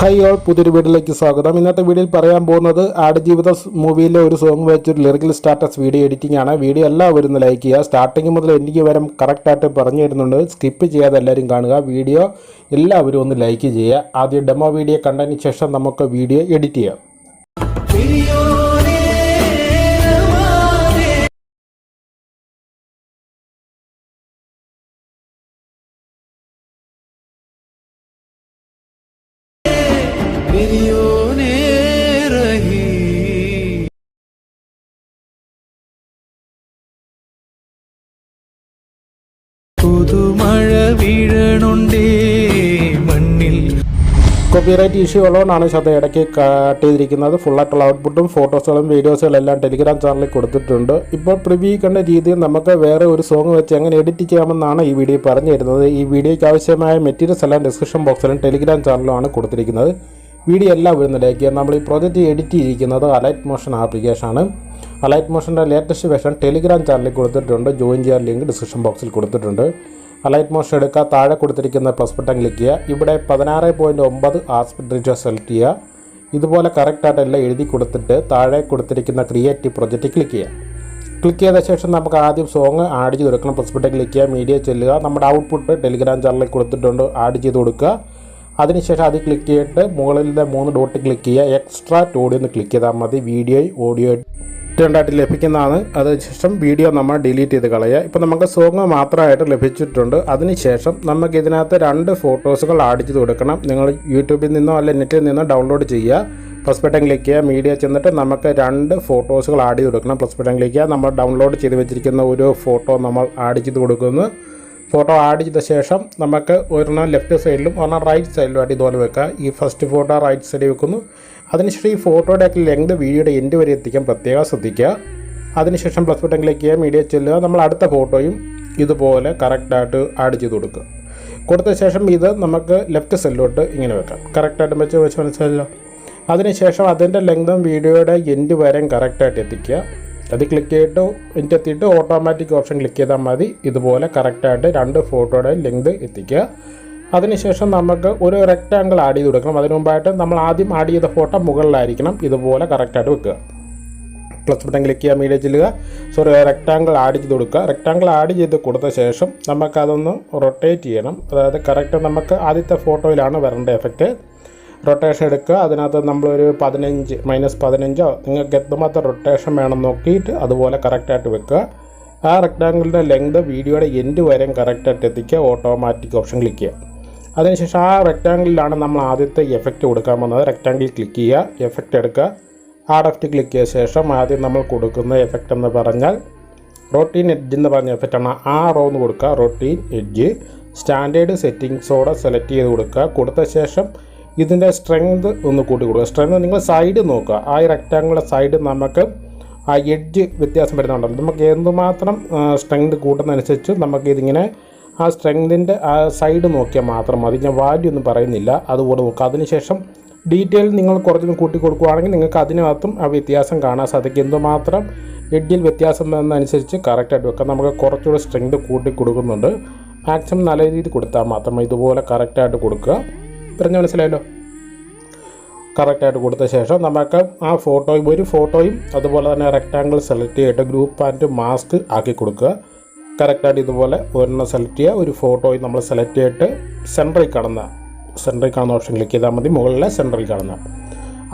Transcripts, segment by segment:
Hi all പുതിയൊരു വീഡിയോയിലേക്ക് സ്വാഗതം. ഇന്നത്തെ വീഡിയോയിൽ പറയാൻ പോകുന്നത് ആടുജീവിത മൂവിയിലെ ഒരു സോങ് വെച്ചൊരു ലിറിക്കൽ സ്റ്റാറ്റസ് വീഡിയോ എഡിറ്റിംഗ് ആണ്. വീഡിയോ എല്ലാവരും ഒന്ന് ലൈക്ക് ചെയ്യുക. സ്റ്റാർട്ടിങ് മുതൽ എനിക്ക് വരെ കറക്റ്റായിട്ട് പറഞ്ഞു തരുന്നുണ്ട്. സ്കിപ്പ് ചെയ്യാതെ എല്ലാവരും കാണുക. വീഡിയോ എല്ലാവരും ഒന്ന് ലൈക്ക് ചെയ്യുക. ആദ്യം ഡെമോ വീഡിയോ കണ്ടതിന് ശേഷം നമുക്ക് വീഡിയോ എഡിറ്റ് ചെയ്യാം. വീഴണുണ്ടേ മണ്ണിൽ? കോപ്പിറൈറ്റ് ഇഷ്യൂ ഉള്ളതുകൊണ്ടാണ് ശത ഇടയ്ക്ക് കട്ട് ചെയ്തിരിക്കുന്നത് ഫുള്ളായിട്ടുള്ള ഔട്ട്പുട്ടും ഫോട്ടോസുകളും വീഡിയോസുകളും എല്ലാം ടെലിഗ്രാം ചാനലിൽ കൊടുത്തിട്ടുണ്ട്. ഇപ്പോൾ പ്രിവ്യൂ കണ്ട രീതിയിൽ നമുക്ക് വേറെ ഒരു സോങ് വെച്ച് എങ്ങനെ എഡിറ്റ് ചെയ്യാമെന്നാണ് ഈ വീഡിയോ പറഞ്ഞു തരുന്നത് ഈ വീഡിയോയ്ക്ക് ആവശ്യമായ മെറ്റീരിയൽസ് എല്ലാം ഡിസ്ക്രിപ്ഷൻ ബോക്സിലും ടെലിഗ്രാം ചാനലിലുമാണ് കൊടുത്തിരിക്കുന്നത്. വീഡിയോ എല്ലാം വരുന്നതിലേക്ക് നമ്മൾ ഈ പ്രോജക്റ്റ് എഡിറ്റ് ചെയ്തിരിക്കുന്നത് അലൈറ്റ് മോഷൻ ആപ്ലിക്കേഷനാണ് അലൈറ്റ് മോഷന്റെ ലേറ്റസ്റ്റ് വേർഷൻ ടെലിഗ്രാം ചാനലിൽ കൊടുത്തിട്ടുണ്ട്. ജോയിൻ ചെയ്യാൻ ലിങ്ക് ഡിസ്ക്രിപ്ഷൻ ബോക്സിൽ കൊടുത്തിട്ടുണ്ട്. അലൈറ്റ് മോഷൻ എടുക്കുക താഴെ കൊടുത്തിരിക്കുന്ന പ്ലസ് ബട്ടൺ ക്ലിക്ക് ചെയ്യുക. ഇവിടെ പതിനാറ് പോയിന്റ് ഒമ്പത് റേഷ്യോ സെലക്ട് ചെയ്യുക. ഇതുപോലെ കറക്റ്റായിട്ട് എല്ലാം എഴുതി കൊടുത്തിട്ട് താഴെ കൊടുത്തിരിക്കുന്ന ക്രിയേറ്റീവ് പ്രൊജക്റ്റ് ക്ലിക്ക് ചെയ്യുക. ക്ലിക്ക് ചെയ്ത ശേഷം നമുക്ക് ആദ്യം സോങ് ആഡ് ചെയ്ത് കൊടുക്കണം. പ്ലസ് ബട്ടൺ ക്ലിക്ക് ചെയ്യുക മീഡിയ ചെല്ലുക. നമ്മുടെ ഔട്ട്പുട്ട് ടെലിഗ്രാം ചാനലിൽ കൊടുത്തിട്ടുണ്ട്. ആഡ് ചെയ്ത് കൊടുക്കുക. അതിനുശേഷം അത് ക്ലിക്ക് ചെയ്തിട്ട് മുകളിലെ മൂന്ന് ഡോട്ട് ക്ലിക്ക് ചെയ്യുക. എക്സ്ട്രാ ഓഡിയോ എന്ന് ക്ലിക്ക് ചെയ്താൽ മതി. വീഡിയോ ഓഡിയോ രണ്ടായിട്ട് ലഭിക്കുന്നതാണ്. അതിനുശേഷം വീഡിയോ നമ്മൾ ഡിലീറ്റ് ചെയ്ത് കളയുക. ഇപ്പോൾ നമുക്ക് സോങ് മാത്രമായിട്ട് ലഭിച്ചിട്ടുണ്ട്. അതിനുശേഷം നമുക്ക് ഇതിനകത്ത് രണ്ട് ഫോട്ടോസുകൾ ആഡ് ചെയ്ത് കൊടുക്കണം. നിങ്ങൾ യൂട്യൂബിൽ നിന്നോ അല്ല നെറ്റിൽ നിന്നോ ഡൗൺലോഡ് ചെയ്യുക. പ്ലസ് ബട്ടൺ ക്ലിക്ക് ചെയ്യുക. മീഡിയ ചെന്നിട്ട് നമുക്ക് രണ്ട് ഫോട്ടോസുകൾ ആഡ് ചെയ്ത് കൊടുക്കണം. പ്ലസ് ബട്ടൺ ക്ലിക്ക് ചെയ്യുക. നമ്മൾ ഡൗൺലോഡ് ചെയ്ത് വെച്ചിരിക്കുന്ന ഒരു ഫോട്ടോ നമ്മൾ ആഡ് ചെയ്ത് കൊടുക്കുന്നു. ഫോട്ടോ ആഡ് ചെയ്ത ശേഷം നമുക്ക് ഒരെണ്ണം ലെഫ്റ്റ് സൈഡിലും ഒരെണ്ണം റൈറ്റ് സൈഡിലുമായിട്ട് ഇതുപോലെ വെക്കുക ഈ ഫസ്റ്റ് ഫോട്ടോ റൈറ്റ് സൈഡിൽ വെക്കുന്നു. അതിനുശേഷം ഈ ഫോട്ടോയുടെ ഒക്കെ ലെങ്ത് വീഡിയോയുടെ എൻഡ് വരെ എത്തിക്കാൻ പ്രത്യേകം ശ്രദ്ധിക്കുക. അതിനുശേഷം പ്ലസ് ബട്ടൺ ക്ലിക്ക് ചെയ്യുക മീഡിയ ചെല്ലുക. നമ്മൾ അടുത്ത ഫോട്ടോയും ഇതുപോലെ കറക്റ്റായിട്ട് ആഡ് ചെയ്ത് കൊടുക്കുക. കൊടുത്ത ശേഷം ഇത് നമുക്ക് ലെഫ്റ്റ് സെല്ലോട്ട് ഇങ്ങനെ വെക്കാം. കറക്റ്റായിട്ട് വെച്ച് വെച്ച് മനസ്സിലല്ലോ അതിനുശേഷം അതിന്റെ ലെങ്തും വീഡിയോയുടെ എൻഡ് വരെയും കറക്റ്റായിട്ട് എത്തിക്കുക. അത് ക്ലിക്ക് ചെയ്തിട്ട് എന്റെ എത്തിയിട്ട് ഓട്ടോമാറ്റിക് ഓപ്ഷൻ ക്ലിക്ക് ചെയ്താൽ മതി. ഇതുപോലെ കറക്റ്റായിട്ട് രണ്ട് ഫോട്ടോയുടെ ലെങ്ത് എത്തിക്കുക. അതിനുശേഷം നമുക്ക് ഒരു റെക്റ്റാങ്കിൾ ആഡ് ചെയ്ത് കൊടുക്കണം. അതിനു മുമ്പായിട്ട് നമ്മൾ ആദ്യം ആഡ് ചെയ്ത ഫോട്ടോ മുകളിലായിരിക്കണം. ഇതുപോലെ കറക്റ്റായിട്ട് വെക്കുക. പ്ലസ് ബട്ടൺ ക്ലിക്ക് ചെയ്യുക മീഡിയ ചെല്ലുക. സോറി റെക്റ്റാങ്കിൾ ആഡ് ചെയ്ത് കൊടുക്കുക. റെക്റ്റാങ്കിൾ ആഡ് ചെയ്ത് കൊടുത്ത ശേഷം നമുക്കതൊന്ന് റൊട്ടേറ്റ് ചെയ്യണം. അതായത് കറക്റ്റ് നമുക്ക് ആദ്യത്തെ ഫോട്ടോയിലാണ് വരേണ്ട എഫക്റ്റ് റൊട്ടേഷൻ എടുക്കുക. അതിനകത്ത് നമ്മളൊരു പതിനഞ്ച് മൈനസ് പതിനഞ്ചോ നിങ്ങൾക്ക് എത്രമാത്രം റൊട്ടേഷൻ വേണം നോക്കിയിട്ട് അതുപോലെ കറക്റ്റായിട്ട് വെക്കുക. ആ റെക്റ്റാങ്കിളിന്റെ ലെങ്ത് വീഡിയോയുടെ എൻഡ് വരെയും കറക്റ്റായിട്ട് എത്തിക്കുക. ഓട്ടോമാറ്റിക് ഓപ്ഷൻ ക്ലിക്ക് ചെയ്യുക. അതിനുശേഷം ആ റെക്റ്റാങ്കിളിലാണ് നമ്മൾ ആദ്യത്തെ എഫക്റ്റ് കൊടുക്കാൻ പോകുന്നത്. റെക്റ്റാങ്കിൾ ക്ലിക്ക് ചെയ്യുക. എഫക്റ്റ് എടുക്കുക. ആ ഡെഫ്റ്റ് ക്ലിക്ക് ചെയ്ത ശേഷം ആദ്യം നമ്മൾ കൊടുക്കുന്ന എഫക്റ്റ് എന്ന് പറഞ്ഞാൽ റൊട്ടീൻ എഡ്ജ് എന്ന് പറഞ്ഞ എഫക്റ്റാണ് ആ റോ എന്ന് കൊടുക്കുക. റൊട്ടീൻ എഡ്ജ് സ്റ്റാൻഡേർഡ് സെറ്റിങ്സോടെ സെലക്ട് ചെയ്ത് കൊടുക്കുക. കൊടുത്ത ശേഷം ഇതിന്റെ സ്ട്രെങ്ത് ഒന്ന് കൂട്ടി കൊടുക്കുക സ്ട്രെങ്ത് നിങ്ങൾ സൈഡ് നോക്കുക. ആ റെക്റ്റാങ്കിളിന്റെ സൈഡ് നമുക്ക് ആ എഡ്ജ് വ്യത്യാസം വരുന്നുണ്ടല്ലോ. നമുക്ക് എന്തുമാത്രം സ്ട്രെങ്ത് കൂട്ടുന്നതനുസരിച്ച് നമുക്ക് ഇതിങ്ങനെ ആ സ്ട്രെങ്തിന്റെ ആ സൈഡ് നോക്കിയാൽ മാത്രം മതി. ഞാൻ വാല്യൂ ഒന്നും പറയുന്നില്ല. അതുകൂടെ നോക്കുക. അതിനുശേഷം ഡീറ്റെയിൽ നിങ്ങൾ കുറച്ചൊന്ന് കൂട്ടി കൊടുക്കുകയാണെങ്കിൽ നിങ്ങൾക്ക് അതിനകത്തും ആ വ്യത്യാസം കാണാൻ സാധിക്കും. എന്തുമാത്രം എഡ്ജിൽ വ്യത്യാസം വരുന്നതനുസരിച്ച് കറക്റ്റായിട്ട് വെക്കാം. നമുക്ക് കുറച്ചുകൂടെ സ്ട്രെങ്ത് കൂട്ടി കൊടുക്കുന്നുണ്ട് മാക്സിമം നല്ല രീതിയിൽ കൊടുത്താൽ മാത്രം ഇതുപോലെ കറക്റ്റായിട്ട് കൊടുക്കുക. പറഞ്ഞ മനസ്സിലായല്ലോ? കറക്റ്റായിട്ട് കൊടുത്ത ശേഷം നമുക്ക് ആ ഫോട്ടോയും ഒരു ഫോട്ടോയും അതുപോലെ തന്നെ റെക്റ്റാങ്കിൾ സെലക്ട് ചെയ്തിട്ട് ഗ്രൂപ്പ് ആൻഡ് മാസ്ക് ആക്കി കൊടുക്കുക. കറക്റ്റായിട്ട് ഇതുപോലെ ഒരെണ്ണം സെലക്ട് ചെയ്യുക. ഒരു ഫോട്ടോയും നമ്മൾ സെലക്ട് ചെയ്തിട്ട് സെന്ററിൽ കാണുന്ന സെന്ററിൽ കാണുന്ന ഓപ്ഷൻ ക്ലിക്ക് ചെയ്താൽ മതി. മുകളിലെ സെന്ററിൽ കാണുന്ന.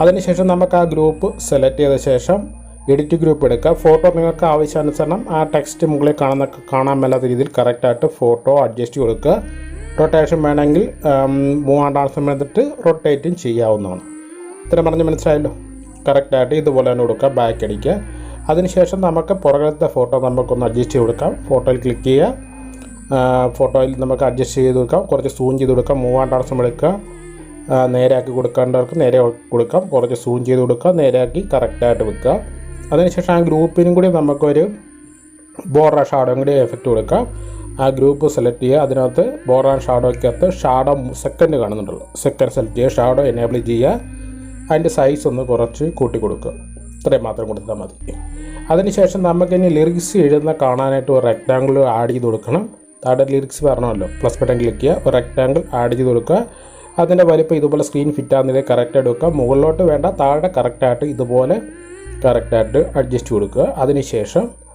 അതിനുശേഷം നമുക്ക് ആ ഗ്രൂപ്പ് സെലക്ട് ചെയ്ത ശേഷം എഡിറ്റ് ഗ്രൂപ്പ് എടുക്കുക. ഫോട്ടോ നിങ്ങൾക്ക് ആവശ്യാനുസരണം ആ ടെക്സ്റ്റ് മുകളിൽ കാണുന്ന കാണാൻ മേലാത്ത രീതിയിൽ കറക്റ്റായിട്ട് ഫോട്ടോ അഡ്ജസ്റ്റ് കൊടുക്കുക. റൊട്ടേഷൻ വേണമെങ്കിൽ മൂവാം സമയത്തിട്ട് റൊട്ടേറ്റും ചെയ്യാവുന്നതാണ്. ഇത്രയും പറഞ്ഞ് മനസ്സിലായല്ലോ? കറക്റ്റായിട്ട് ഇതുപോലെ തന്നെ കൊടുക്കുക ബാക്ക് അടിക്കുക. അതിനുശേഷം നമുക്ക് പുറകത്തെ ഫോട്ടോ നമുക്കൊന്ന് അഡ്ജസ്റ്റ് ചെയ്ത് കൊടുക്കാം. ഫോട്ടോയിൽ ക്ലിക്ക് ചെയ്യുക. ഫോട്ടോയിൽ നമുക്ക് അഡ്ജസ്റ്റ് ചെയ്ത് കൊടുക്കാം. കുറച്ച് സൂം ചെയ്ത് കൊടുക്കാം. മൂവാം സമയം എടുക്കുക. നേരെ നേരെയാക്കി കൊടുക്കേണ്ടവർക്ക് നേരെ കൊടുക്കാം. കുറച്ച് സൂം ചെയ്ത് കൊടുക്കുക. നേരെയാക്കി കറക്റ്റായിട്ട് വെക്കുക. അതിനുശേഷം ആ ഗ്രൂപ്പിനും കൂടി നമുക്കൊരു ബോർഡർ ഷാഡോയും കൂടി എഫക്റ്റ് കൊടുക്കാം. ആ ഗ്രൂപ്പ് സെലക്ട് ചെയ്യുക. അതിനകത്ത് ആൻഡ് ഷാഡോയ്ക്കകത്ത് ഷാഡോ സെക്കൻഡ് കാണുന്നുണ്ടല്ലോ. സെക്കൻഡ് സെലക്ട് ചെയ്യുക ഷാഡോ എനേബിൾ ചെയ്യുക. അതിന്റെ സൈസ് ഒന്ന് കുറച്ച് കൂട്ടി കൊടുക്കുക. ഇത്രയും മാത്രം കൊടുത്താൽ മതി. അതിനുശേഷം നമുക്കിനി ലിറിക്സ് എഴുതുന്ന കാണാനായിട്ട് ഒരു റെക്റ്റാങ്കിൾ ആഡ് ചെയ്ത് കൊടുക്കണം. താഴെ ലിറിക്സ് പറഞ്ഞല്ലോ. പ്ലസ് ബട്ടൺ ക്ലിക്ക് ചെയ്യുക ഒരു റെക്റ്റാങ്കിൾ ആഡ് ചെയ്ത് കൊടുക്കുക. അതിന്റെ വലിപ്പം ഇതുപോലെ സ്ക്രീൻ ഫിറ്റ് ആകുന്നതിൽ കറക്റ്റായിട്ട് വെക്കുക മുകളിലോട്ട് വേണ്ട താഴെ കറക്റ്റായിട്ട് ഇതുപോലെ കറക്റ്റായിട്ട് അഡ്ജസ്റ്റ് കൊടുക്കുക. അതിനുശേഷം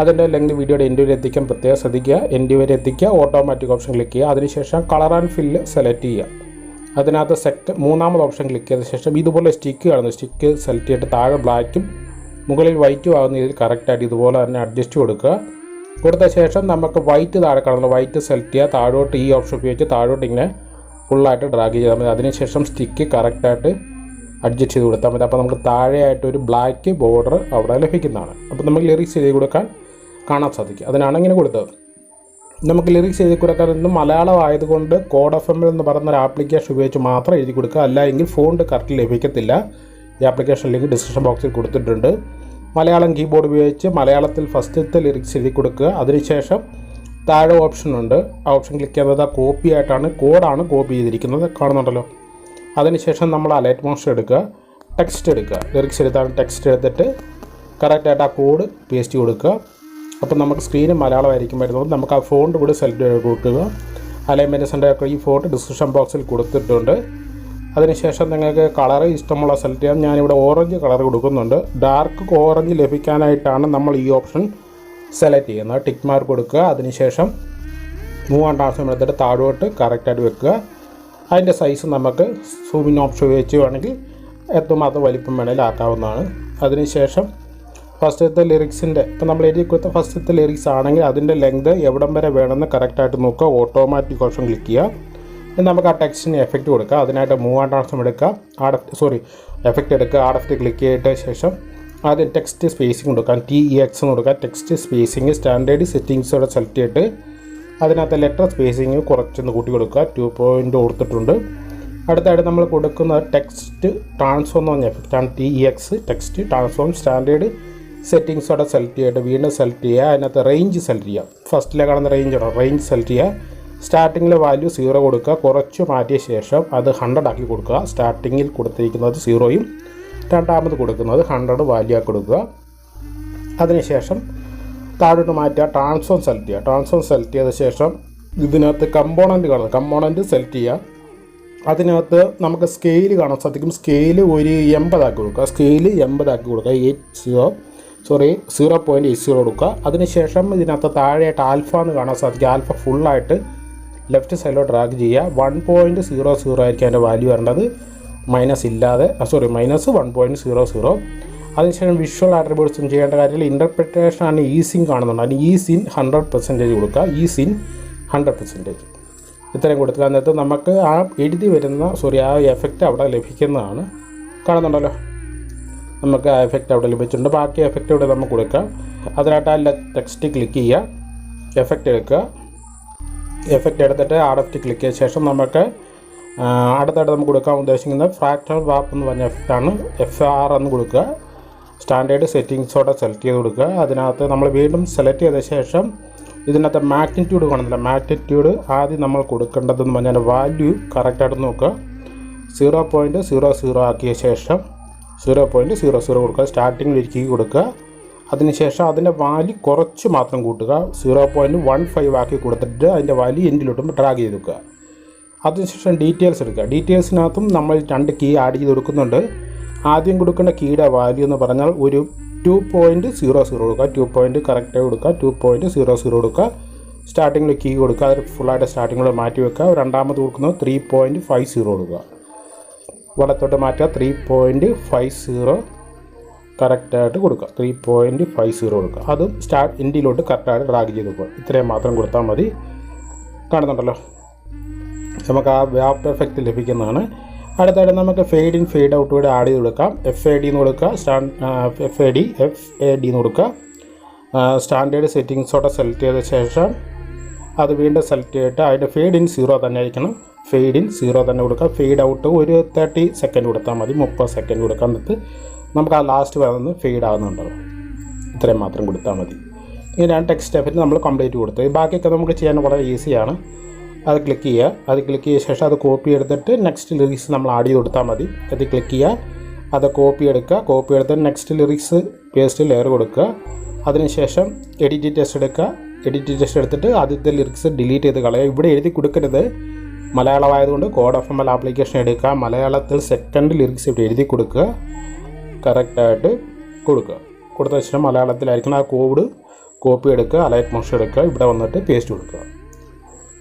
അതിന്റെ ലെങ്ത് വീഡിയോയുടെ എന്റെ വരെ എത്തിക്കാൻ പ്രത്യേകം ശ്രദ്ധിക്കുക. എന്റെ വരെ എത്തിക്കുക. ഓട്ടോമാറ്റിക് ഓപ്ഷൻ ക്ലിക്ക് ചെയ്യുക. അതിനുശേഷം കളർ ആൻഡ് ഫില്ല് സെലക്ട് ചെയ്യുക. അതിനകത്ത് സെക്ട് മൂന്നാമത് ഓപ്ഷൻ ക്ലിക്ക് ചെയ്ത ശേഷം ഇതുപോലെ സ്റ്റിക്ക് കാണുന്നു. സ്റ്റിക്ക് സെലക്ട് ചെയ്തിട്ട് താഴെ ബ്ലാക്കും മുകളിൽ വൈറ്റും ആകുന്ന രീതിയിൽ കറക്റ്റായിട്ട് ഇതുപോലെ തന്നെ അഡ്ജസ്റ്റ് കൊടുക്കുക. കൊടുത്ത ശേഷം നമുക്ക് വൈറ്റ് താഴെ കാണുന്നു. വൈറ്റ് സെലക്ട് ചെയ്യുക. താഴോട്ട് ഈ ഓപ്ഷൻ ഉപയോഗിച്ച് താഴോട്ട് ഇങ്ങനെ ഫുള്ളായിട്ട് ഡ്രാഗ് ചെയ്താൽ മതി. അതിനുശേഷം സ്റ്റിക്ക് കറക്റ്റായിട്ട് അഡ്ജസ്റ്റ് ചെയ്ത് കൊടുത്താൽ മതി. അപ്പോൾ നമുക്ക് താഴെയായിട്ട് ഒരു ബ്ലാക്ക് ബോർഡർ അവിടെ ലഭിക്കുന്നതാണ്. അപ്പോൾ നമുക്ക് ലിറിക്സ് ചെയ്ത് കൊടുക്കാൻ കാണാൻ സാധിക്കും. അതിനാണ് ഇങ്ങനെ കൊടുത്തത്. നമുക്ക് ലിറിക്സ് എഴുതി കൊടുക്കാൻ ഇന്ന് മലയാളം ആയതുകൊണ്ട് കോഡ് എഫ് എം എന്ന് പറയുന്ന ഒരു ആപ്ലിക്കേഷൻ ഉപയോഗിച്ച് മാത്രം എഴുതി കൊടുക്കുക. അല്ലെങ്കിൽ ഫോണ്ട് കറക്റ്റ് ലഭിക്കത്തില്ല. ഈ ആപ്ലിക്കേഷൻ ലിങ്ക് ഡിസ്ക്രിപ്ഷൻ ബോക്സിൽ കൊടുത്തിട്ടുണ്ട്. മലയാളം കീബോർഡ് ഉപയോഗിച്ച് മലയാളത്തിൽ ഫസ്റ്റത്തെ ലിറിക്സ് എഴുതി കൊടുക്കുക. അതിനുശേഷം താഴെ ഓപ്ഷൻ ഉണ്ട്. ആ ഓപ്ഷൻ ക്ലിക്ക് ചെയ്യുന്നത് ആ കോപ്പി ആയിട്ടാണ് കോഡാണ് കോപ്പി ചെയ്തിരിക്കുന്നത്. കാണുന്നുണ്ടല്ലോ. അതിനുശേഷം നമ്മൾ അലൈറ്റ് മോഷൻ എടുക്കുക. ടെക്സ്റ്റ് എടുക്കുക. ലിറിക്സ് എഴുതാൻ ടെക്സ്റ്റ് എടുത്തിട്ട് കറക്റ്റായിട്ട് ആ കോഡ് പേസ്റ്റ് കൊടുക്കുക. അപ്പോൾ നമുക്ക് സ്ക്രീന് മലയാളമായിരിക്കും വരുന്നത്. നമുക്ക് ആ ഫോണ്ട് കൂടി സെലക്ട് കൊടുക്കുക. അലൈൻമെന്റ്സിന്റെ ഒക്കെ ഈ ഫോട്ടോ ഡിസ്ക്രിപ്ഷൻ ബോക്സിൽ കൊടുത്തിട്ടുണ്ട്. അതിനുശേഷം നിങ്ങൾക്ക് കളർ ഇഷ്ടമുള്ള സെലക്ട് ചെയ്യാം. ഞാനിവിടെ ഓറഞ്ച് കളർ കൊടുക്കുന്നുണ്ട്. ഡാർക്ക് ഓറഞ്ച് ലഭിക്കാനായിട്ടാണ് നമ്മൾ ഈ ഓപ്ഷൻ സെലക്ട് ചെയ്യുന്നത്. ടിക്ക് മാർക്ക് കൊടുക്കുക. അതിനുശേഷം മൂവാം ആവശ്യം എടുത്തിട്ട് താഴോട്ട് കറക്റ്റായിട്ട് വെക്കുക. അതിന്റെ സൈസ് നമുക്ക് സൂമിൻ ഓപ്ഷൻ ഉപയോഗിച്ച് വേണമെങ്കിൽ എത്രമാത്രം വലിപ്പം വേണമെങ്കിൽ ആക്കാവുന്നതാണ്. അതിനുശേഷം ഫസ്റ്റത്തെ ലിറിക്സിന്റെ ഇപ്പം നമ്മൾ എഴുതി കൊടുത്ത ഫസ്റ്റത്തെ ലിറിക്സ് ആണെങ്കിൽ അതിന്റെ ലെങ്ത് എവിടം വരെ വേണമെന്ന് കറക്റ്റായിട്ട് നോക്കുക. ഓട്ടോമാറ്റിക് ഓപ്ഷൻ ക്ലിക്ക് ചെയ്യുക. നമുക്ക് ആ ടെക്സ്റ്റിന് എഫക്റ്റ് കൊടുക്കുക അതിനായിട്ട് മൂവാം ആവശ്യം എടുക്കുക. ആഡഫ്റ്റ് സോറി എഫക്റ്റ് എടുക്കുക. ആഡഫ്റ്റ് ക്ലിക്ക് ചെയ്തിട്ട് ശേഷം ആദ്യം ടെക്സ്റ്റ് സ്പേസിംഗ് കൊടുക്കാം. ടി ഇ എക്സ് എന്ന് കൊടുക്കുക ടെക്സ്റ്റ് സ്പേസിങ് സ്റ്റാൻഡേർഡ് സെറ്റിങ്സോടെ സെലക്ട് ചെയ്തിട്ട് അതിനകത്ത് ലെറ്റർ സ്പേസിങ് കുറച്ചൊന്ന് കൂട്ടി കൊടുക്കുക. ടു പോയിന്റ് കൊടുത്തിട്ടുണ്ട്. അടുത്തായിട്ട് നമ്മൾ കൊടുക്കുന്ന ടെക്സ്റ്റ് ട്രാൻസ്ഫോം എന്ന് പറഞ്ഞ എഫക്റ്റാണ് T E X text transform standard സെറ്റിങ്സോടെ select ചെയ്തിട്ട് വീണ്ടും സെലക്ട് ചെയ്യുക. അതിനകത്ത് റേഞ്ച് സെലക്ട് ചെയ്യുക. ഫസ്റ്റിലെ കാണുന്ന റേഞ്ച് ഉണ്ടോ? റേഞ്ച് സെലക്ട് ചെയ്യുക. സ്റ്റാർട്ടിങ്ങിലെ വാല്യൂ സീറോ കൊടുക്കുക. കുറച്ച് മാറ്റിയ ശേഷം അത് ഹൺഡ്രഡ് ആക്കി കൊടുക്കുക. സ്റ്റാർട്ടിങ്ങിൽ കൊടുത്തിരിക്കുന്നത് സീറോയും രണ്ടാമത് കൊടുക്കുന്നത് ഹൺഡ്രഡ് വാല്യൂ ആക്കി കൊടുക്കുക. അതിനുശേഷം താഴോട്ട് മാറ്റുക. ട്രാൻസ്ഫോം സെലക്ട് ചെയ്യുക. ട്രാൻസ്ഫോം സെലക്ട് ചെയ്ത ശേഷം ഇതിനകത്ത് കമ്പോണന്റ് കാണുന്നത്. കമ്പോണന്റ് സെലക്ട് ചെയ്യുക. അതിനകത്ത് നമുക്ക് സ്കെയിൽ കാണാൻ സാധിക്കും. സ്കെയിൽ ഒരു എൺപതാക്കി കൊടുക്കുക. സ്കെയിൽ എൺപതാക്കി കൊടുക്കുക. Eight zero sorry zero point eight zero കൊടുക്കുക അതിനുശേഷം ഇതിനകത്ത് താഴെയായിട്ട് ആൽഫ എന്ന് കാണാൻ സാധിക്കും. ആൽഫ ഫുള്ളായിട്ട് ലെഫ്റ്റ് സൈഡിലോട്ട് ഡ്രാഗ് ചെയ്യുക. വൺ പോയിന്റ് സീറോ സീറോ ആയിരിക്കും അതിന്റെ വാല്യൂ വരേണ്ടത്. മൈനസ് ഇല്ലാതെ sorry minus one point zero zero അതിനുശേഷം വിഷ്വൽ ആട്രിബ്യൂട്ട്സും ചെയ്യേണ്ട കാര്യത്തിൽ ഇന്റർപ്രിറ്റേഷൻ ആണ് ഈ സിൻ കാണുന്നുണ്ട്. അതിന് ഈ സിൻ ഹൺഡ്രഡ് പെർസെന്റേജ് കൊടുക്കുക. ഈസിൻ സിൻ ഹൺഡ്രഡ് പെർസെന്റേജ് ഇത്രയും കൊടുക്കുക. എന്നിട്ട് നമുക്ക് ആ എഴുതി വരുന്ന സോറി ആ എഫക്റ്റ് അവിടെ ലഭിക്കുന്നതാണ്. കാണുന്നുണ്ടല്ലോ. നമുക്ക് ആ എഫക്റ്റ് അവിടെ ലഭിച്ചിട്ടുണ്ട്. ബാക്കി എഫക്റ്റ് ഇവിടെ നമുക്ക് കൊടുക്കാം. അതിനായിട്ട് ആ ടെക്സ്റ്റ് ക്ലിക്ക് ചെയ്യുക. എഫക്റ്റ് എടുക്കുക. എഫക്റ്റ് എടുത്തിട്ട് ആടഫ്റ്റ് ക്ലിക്ക് ചെയ്ത ശേഷം നമുക്ക് അടുത്തായിട്ട് നമുക്ക് കൊടുക്കാൻ ഉദ്ദേശിക്കുന്നത് ഫ്രാക്ടർ വാപ്പ് എന്ന് പറഞ്ഞ എഫക്റ്റാണ് എഫ് ആർ എന്ന് കൊടുക്കുക. സ്റ്റാൻഡേർഡ് സെറ്റിങ്സോടെ സെലക്ട് ചെയ്ത് കൊടുക്കുക. അതിനകത്ത് നമ്മൾ വീണ്ടും സെലക്ട് ചെയ്ത ശേഷം ഇതിനകത്ത് മാഗ്നിറ്റ്യൂഡ് കാണുന്നില്ല. മാഗ്നിറ്റ്യൂഡ് ആദ്യം നമ്മൾ കൊടുക്കേണ്ടതെന്ന് പറഞ്ഞാൽ വാല്യൂ കറക്റ്റായിട്ട് നോക്കുക. സീറോ പോയിന്റ് സീറോ സീറോ ആക്കിയ ശേഷം സീറോ പോയിന്റ് സീറോ സീറോ കൊടുക്കുക. സ്റ്റാർട്ടിങ്ങിൽ ഒരു കീ കൊടുക്കുക. അതിനുശേഷം അതിന്റെ വാലി കുറച്ച് മാത്രം കൂട്ടുക. സീറോ പോയിന്റ് വൺ ഫൈവ് ആക്കി കൊടുത്തിട്ട് അതിന്റെ വാലി എൻഡിലോട്ടും ഡ്രാഗ് ചെയ്ത് വെക്കുക. അതിനുശേഷം ഡീറ്റെയിൽസ് എടുക്കുക. ഡീറ്റെയിൽസിനകത്തും നമ്മൾ രണ്ട് കീ ആഡ് ചെയ്ത് കൊടുക്കുന്നുണ്ട്. ആദ്യം കൊടുക്കേണ്ട കീയുടെ വാല്യൂ എന്ന് പറഞ്ഞാൽ ഒരു ടു പോയിന്റ് സീറോ സീറോ കൊടുക്കുക. ടു പോയിന്റ് കറക്റ്റായി കൊടുക്കുക. ടു പോയിന്റ് സീറോ സീറോ കൊടുക്കുക. സ്റ്റാർട്ടിങ്ങിൽ കീ കൊടുക്കുക. അത് ഫുള്ളായിട്ട് സ്റ്റാർട്ടിങ്ങിൽ മാറ്റി വെക്കുക. രണ്ടാമത് കൊടുക്കുന്നത് ത്രീ പോയിന്റ് ഫൈവ് സീറോ കൊടുക്കുക. വലത്തോട്ട് മാറ്റുക. ത്രീ പോയിന്റ് ഫൈവ് സീറോ കറക്റ്റായിട്ട് കൊടുക്കുക. ത്രീ പോയിന്റ് ഫൈവ് സീറോ കൊടുക്കുക. അതും സ്റ്റാർട്ട് ഇൻഡിയിലോട്ട് കറക്റ്റായിട്ട് ഡ്രാഗ് ചെയ്ത് വെക്കുക. ഇത്രയും മാത്രം കൊടുത്താൽ മതി. കാണുന്നുണ്ടല്ലോ? നമുക്ക് ആ വ്യാപ് എഫക്റ്റ് ലഭിക്കുന്നതാണ്. അടുത്തായിട്ട് നമുക്ക് ഫെയ്ഡ് ഇൻ ഫെയ്ഡ് ഔട്ട് കൂടെ ആഡ് ചെയ്ത് കൊടുക്കാം. എഫ് എ ഡി എന്ന് കൊടുക്കുക. Stand F A D F A D എന്ന് കൊടുക്കുക. സ്റ്റാൻഡേർഡ് സെറ്റിങ്സോടെ സെലക്ട് ചെയ്ത ശേഷം അത് വീണ്ടും സെലക്ട് ചെയ്തിട്ട് അതിന്റെ ഫെയ്ഡ് ഇൻ സീറോ തന്നെ ആയിരിക്കണം. ഫെയ്ഡ് ഇൻ സീറോ തന്നെ കൊടുക്കുക. ഫെയ്ഡ് ഔട്ട് ഒരു തേർട്ടി സെക്കൻഡ് കൊടുത്താൽ മതി മുപ്പത് സെക്കൻഡ് കൊടുക്കാൻ എന്നിട്ട് നമുക്ക് ആ ലാസ്റ്റ് വരുന്നത് ഫെയ്ഡ് ആകുന്നുണ്ടല്ലോ ഇത്രയും മാത്രം കൊടുത്താൽ മതി. ഇങ്ങനെയാണ് ടെക്സ്റ്റ് എഫക്റ്റ് നമ്മൾ കംപ്ലീറ്റ് കൊടുത്തത്. ബാക്കിയൊക്കെ നമുക്ക് ചെയ്യാൻ വളരെ ഈസിയാണ് അത് ക്ലിക്ക് ചെയ്യുക. അത് ക്ലിക്ക് ചെയ്ത ശേഷം അത് കോപ്പി എടുത്തിട്ട് നെക്സ്റ്റ് ലിറിക്സ് നമ്മൾ ആഡ് ചെയ്ത് കൊടുത്താൽ മതി. അത് ക്ലിക്ക് ചെയ്യുക. അത് കോപ്പി എടുക്കുക. കോപ്പി എടുത്ത് നെക്സ്റ്റ് ലിറിക്സ് പേസ്റ്റ് ലെയർ കൊടുക്കുക. അതിനുശേഷം എഡിറ്റ് ടെസ്റ്റ് എടുക്കുക. എഡിറ്റ് ടെസ്റ്റ് എടുത്തിട്ട് ആദ്യത്തെ ലിറിക്സ് ഡിലീറ്റ് ചെയ്ത് കളയുക. ഇവിടെ എഴുതി കൊടുക്കരുത്. മലയാളമായതുകൊണ്ട് code F M L application എടുക്കുക. മലയാളത്തിൽ സെക്കൻഡ് ലിറിക്സ് ഇവിടെ എഴുതി കൊടുക്കുക. കറക്റ്റായിട്ട് കൊടുക്കുക. കൊടുത്ത ശേഷം മലയാളത്തിലായിരിക്കണം ആ കോഡ് കോപ്പി എടുക്കുക അലൈറ്റ് മോഷൻ എടുക്കുക ഇവിടെ വന്നിട്ട് പേസ്റ്റ് കൊടുക്കുക.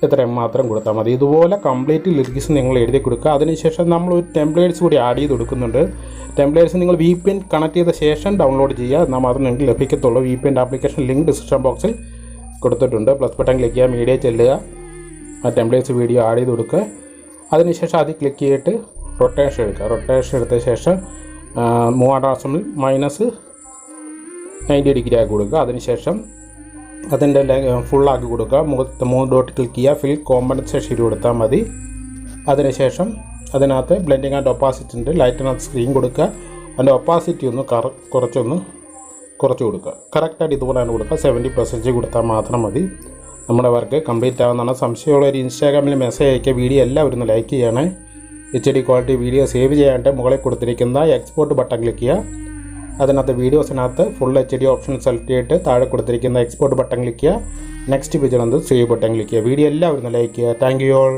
ഇത്രയും മാത്രം കൊടുത്താൽ മതി. ഇതുപോലെ കംപ്ലീറ്റ് ലിറിക്സ് നിങ്ങൾ എഴുതി കൊടുക്കുക. അതിനുശേഷം നമ്മൾ ഒരു ടെംപ്ലേറ്റ്സ് കൂടി ആഡ് ചെയ്ത് കൊടുക്കുന്നുണ്ട്. ടെംപ്ലേറ്റ്സ് നിങ്ങൾ വി പി എൻ കണക്ട് ചെയ്ത ശേഷം ഡൗൺലോഡ് ചെയ്യുക. എന്നാൽ മാത്രം നിങ്ങൾക്ക് ലഭിക്കത്തുള്ളൂ. വി പി എന്റെ ആപ്ലിക്കേഷൻ ലിങ്ക് ഡിസ്ക്രിപ്ഷൻ ബോക്സിൽ കൊടുത്തിട്ടുണ്ട്. പ്ലസ് ബട്ടൺ ക്ലിക്ക് ചെയ്യുക. മീഡിയ ചെല്ലുക. ആ ടെംപ്ലേറ്റ്സ് വീഡിയോ ആഡ് ചെയ്ത് കൊടുക്കുക അതിനുശേഷം അത് ക്ലിക്ക് ചെയ്തിട്ട് റൊട്ടേഷൻ എടുക്കുക. റൊട്ടേഷൻ എടുത്ത ശേഷം മൂവാം ആസമിൽ മൈനസ് നയന്റി ഡിഗ്രി ആക്കി കൊടുക്കുക. അതിനുശേഷം അതിന്റെ ഫുള്ളാക്കി കൊടുക്കുക. മുഖത്ത് മൂന്ന് ഡോട്ട് ക്ലിക്ക് ചെയ്യുക. ഫിൽ കോമ്പൻസേഷൻ കൊടുത്താൽ മതി. അതിനുശേഷം അതിനകത്ത് ബ്ലെൻഡിങ് ആൻഡ് ഒപ്പാസിറ്റിന്റെ ലൈറ്റ് ആൻഡ് സ്ക്രീൻ കൊടുക്കുക. അതിന്റെ ഒപ്പാസിറ്റി ഒന്ന് കറ കുറച്ചൊന്ന് കുറച്ച് കൊടുക്കുക. കറക്റ്റായിട്ട് ഇതുപോലെ തന്നെ കൊടുക്കുക. സെവന്റി പെർസെന്റേജ് കൊടുത്താൽ മാത്രം മതി. നമ്മുടെ വർക്ക് കംപ്ലീറ്റ് ആവുന്നതാണ്. സംശയമുള്ള ഒരു ഇൻസ്റ്റാഗ്രാമിൽ മെസ്സേജ് അയക്കുക വീഡിയോ എല്ലാവരും ഒന്ന് ലൈക്ക് ചെയ്യണേ. H D quality video save ചെയ്യാനായിട്ട് മുകളിൽ കൊടുത്തിരിക്കുന്ന എക്സ്പോർട്ട് ബട്ടൺ ക്ലിക്ക് ചെയ്യുക. അതിനകത്ത് വീഡിയോസിനകത്ത് full H D option select ചെയ്തിട്ട് താഴെ കൊടുത്തിരിക്കുന്ന എക്സ്പോർട്ട് ബട്ടൺ ക്ലിക്ക് ചെയ്യുക. നെക്സ്റ്റ് പേജിനകത്ത് സേവ് ബട്ടൺ ക്ലിക്ക് ചെയ്യുക. വീഡിയോ എല്ലാവരും ലൈക്ക് ചെയ്യുക. Thank you all